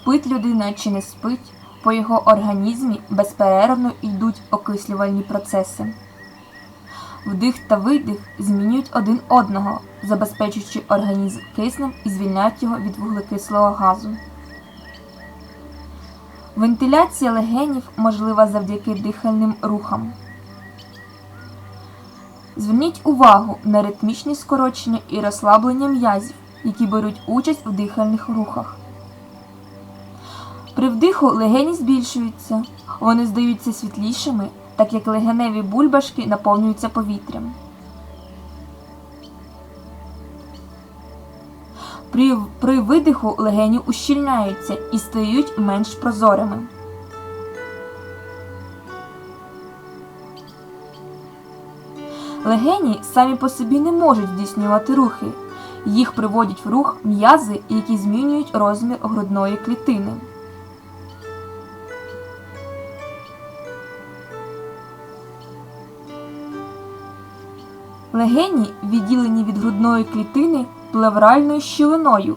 спить людина чи не спить, по його організмі безперервно йдуть окислювальні процеси. Вдих та видих змінюють один одного, забезпечуючи організм киснем і звільняють його від вуглекислого газу. Вентиляція легенів можлива завдяки дихальним рухам. Зверніть увагу на ритмічні скорочення і розслаблення м'язів, які беруть участь в дихальних рухах. При вдиху легені збільшуються, вони здаються світлішими, так як легеневі бульбашки наповнюються повітрям. При, при видиху легені ущільняються і стають менш прозорими. Легені самі по собі не можуть здійснювати рухи. Їх приводять в рух м'язи, які змінюють розмір грудної клітини. Легені відділені від грудної клітини плевральною щілиною.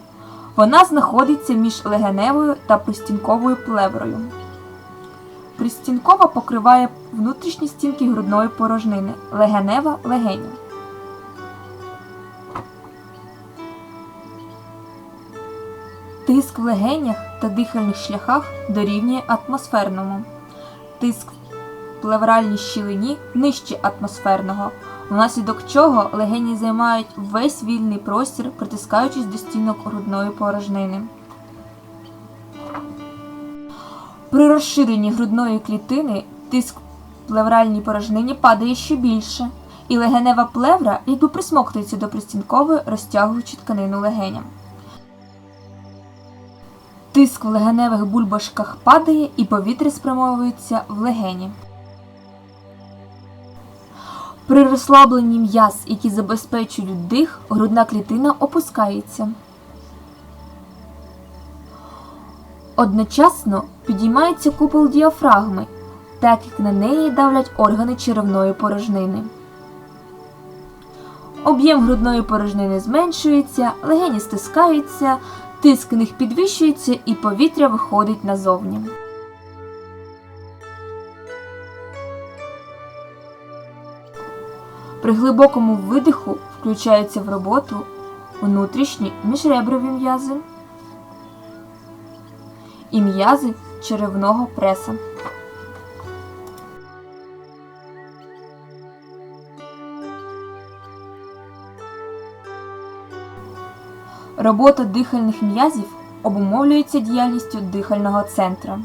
Вона знаходиться між легеневою та пристінковою плеврою. Пристінкова покриває внутрішні стінки грудної порожнини, легенева легені. Тиск в легенях та дихальних шляхах дорівнює атмосферному. Тиск в плевральній щілині нижче атмосферного, внаслідок чого легені займають весь вільний простір, притискаючись до стінок грудної порожнини. При розширенні грудної клітини тиск плевральній порожнині падає ще більше, і легенева плевра якби присмоктується до пристінкової, розтягуючи тканину легеням. Тиск в легеневих бульбашках падає і повітря спрямовується в легені. При розслабленні м'яз, які забезпечують дих, грудна клітина опускається. Одночасно підіймається купол діафрагми, так як на неї давлять органи черевної порожнини. Об'єм грудної порожнини зменшується, легені стискаються, тиск в них підвищується і повітря виходить назовні. При глибокому видиху включаються в роботу внутрішні міжреброві м'язи і м'язи черевного преса. Робота дихальних м'язів обумовлюється діяльністю дихального центра.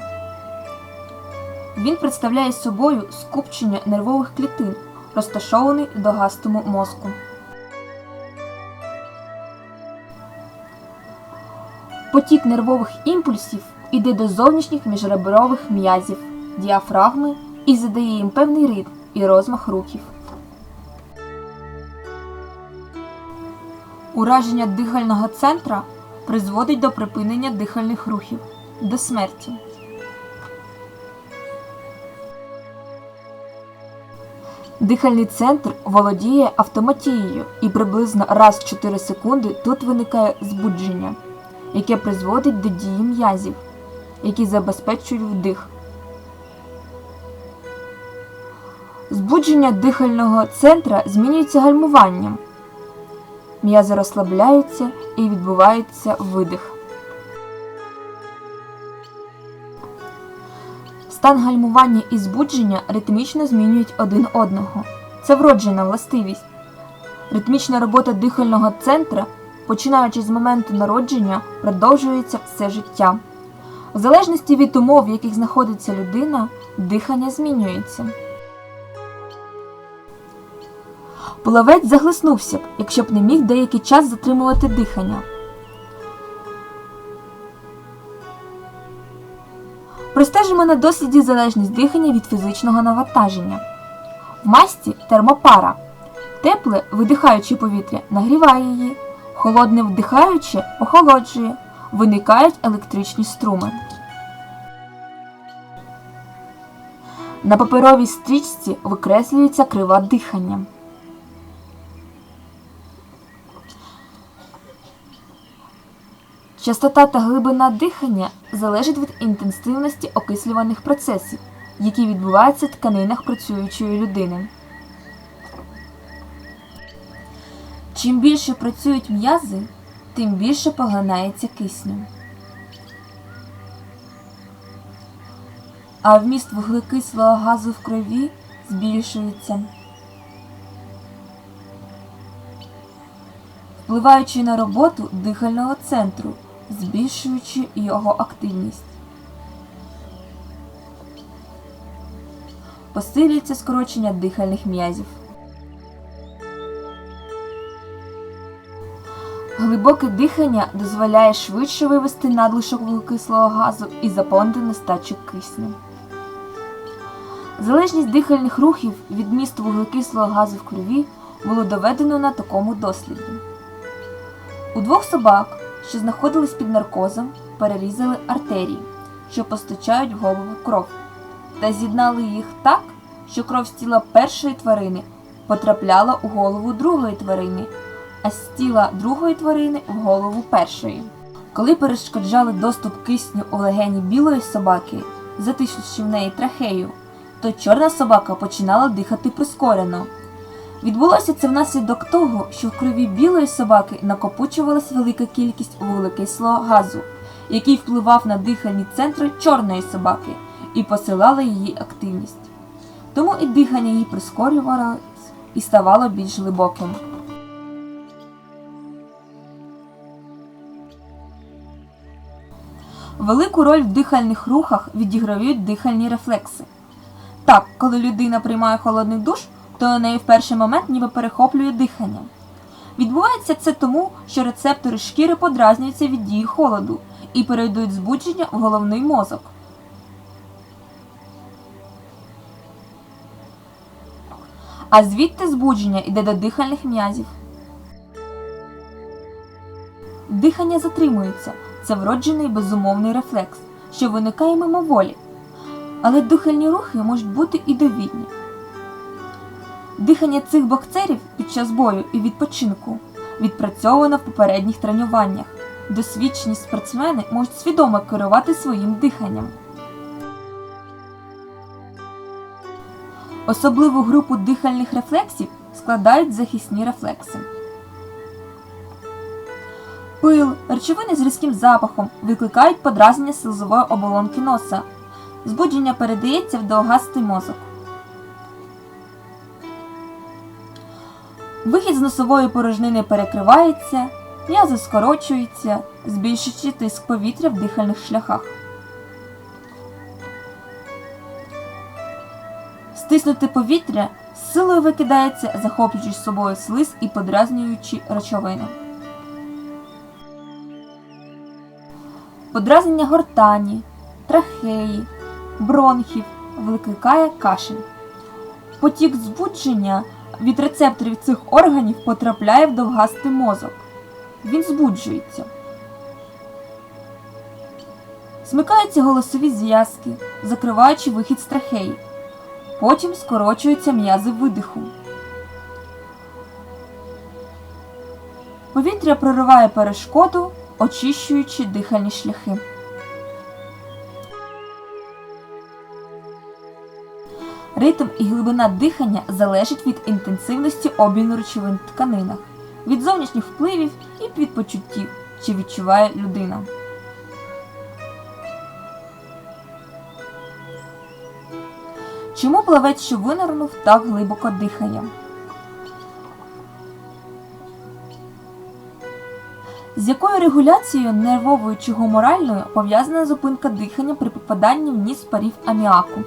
Він представляє собою скупчення нервових клітин, розташований в догастому мозку. Потік нервових імпульсів іде до зовнішніх міжребрових м'язів, діафрагми і задає їм певний ритм і розмах рухів. Ураження дихального центра призводить до припинення дихальних рухів, до смерті. Дихальний центр володіє автоматією і приблизно раз в 4 секунди тут виникає збудження, яке призводить до дії м'язів, які забезпечують вдих. Збудження дихального центра змінюється гальмуванням. М'язи розслабляються і відбувається видих. Стан гальмування і збудження ритмічно змінюють один одного. Це вроджена властивість. Ритмічна робота дихального центра, починаючи з моменту народження, продовжується все життя. В залежності від умов, в яких знаходиться людина, дихання змінюється. Плавець заглиснувся б, якщо б не міг деякий час затримувати дихання. Простежимо на досліді залежність дихання від фізичного навантаження. В масті термопара. Тепле, видихаюче повітря, нагріває її, холодне вдихаюче охолоджує, виникають електричні струми. На паперовій стрічці викреслюється крива дихання. Частота та глибина дихання залежить від інтенсивності окислюваних процесів, які відбуваються в тканинах працюючої людини. Чим більше працюють м'язи, тим більше поглинається кисню. А вміст вуглекислого газу в крові збільшується. впливаючи на роботу дихального центру, збільшуючи його активність. Посилюється скорочення дихальних м'язів. Глибоке дихання дозволяє швидше вивести надлишок вуглекислого газу і заповнити нестачу кисню. Залежність дихальних рухів від місту вуглекислого газу в крові було доведено на такому досліді. У двох собак, що знаходились під наркозом, перерізали артерії, що постачають в голову кров, та з'єднали їх так, що кров з тіла першої тварини потрапляла у голову другої тварини, а з тіла другої тварини в голову першої. Коли перешкоджали доступ кисню у легені білої собаки, затиснувши в неї трахею, то чорна собака починала дихати прискорено. Відбулося це внаслідок того, що в крові білої собаки накопичувалась велика кількість вуглекислого газу, який впливав на дихальні центри чорної собаки і посилала її активність. Тому і дихання її прискорювалось і ставало більш глибоким. Велику роль в дихальних рухах відіграють дихальні рефлекси. Так, коли людина приймає холодний душ, то у неї в перший момент ніби перехоплює дихання. Відбувається це тому, що рецептори шкіри подразнюються від дії холоду і перейдуть збудження в головний мозок. А звідти збудження йде до дихальних м'язів. Дихання затримується. Це вроджений безумовний рефлекс, що виникає мимоволі. Але дихальні рухи можуть бути і довідні. Дихання цих боксерів під час бою і відпочинку відпрацьовано в попередніх тренуваннях. Досвідчені спортсмени можуть свідомо керувати своїм диханням. Особливу групу дихальних рефлексів складають захисні рефлекси. Пил, речовини з різким запахом викликають подразнення слизової оболонки носа. Збудження передається в довгастий мозок. Вихід з носової порожнини перекривається, м'язи скорочуються, збільшуючи тиск повітря в дихальних шляхах. Стиснути повітря з силою викидається, захоплюючи з собою слиз і подразнюючи речовини. Подразнення гортані, трахеї, бронхів викликає кашель. Потік збудження від рецепторів цих органів потрапляє в довгастий мозок. Він збуджується. Смикаються голосові зв'язки, закриваючи вихід з трахеї. Потім скорочуються м'язи видиху. Повітря прориває перешкоду, очищуючи дихальні шляхи. Ритм і глибина дихання залежать від інтенсивності обміну речовин в тканинах, від зовнішніх впливів і від почуттів, чи відчуває людина. Чому плавець, що винирнув, так глибоко дихає? З якою регуляцією нервовою чи гуморальною пов'язана зупинка дихання при попаданні в ніс парів аміаку?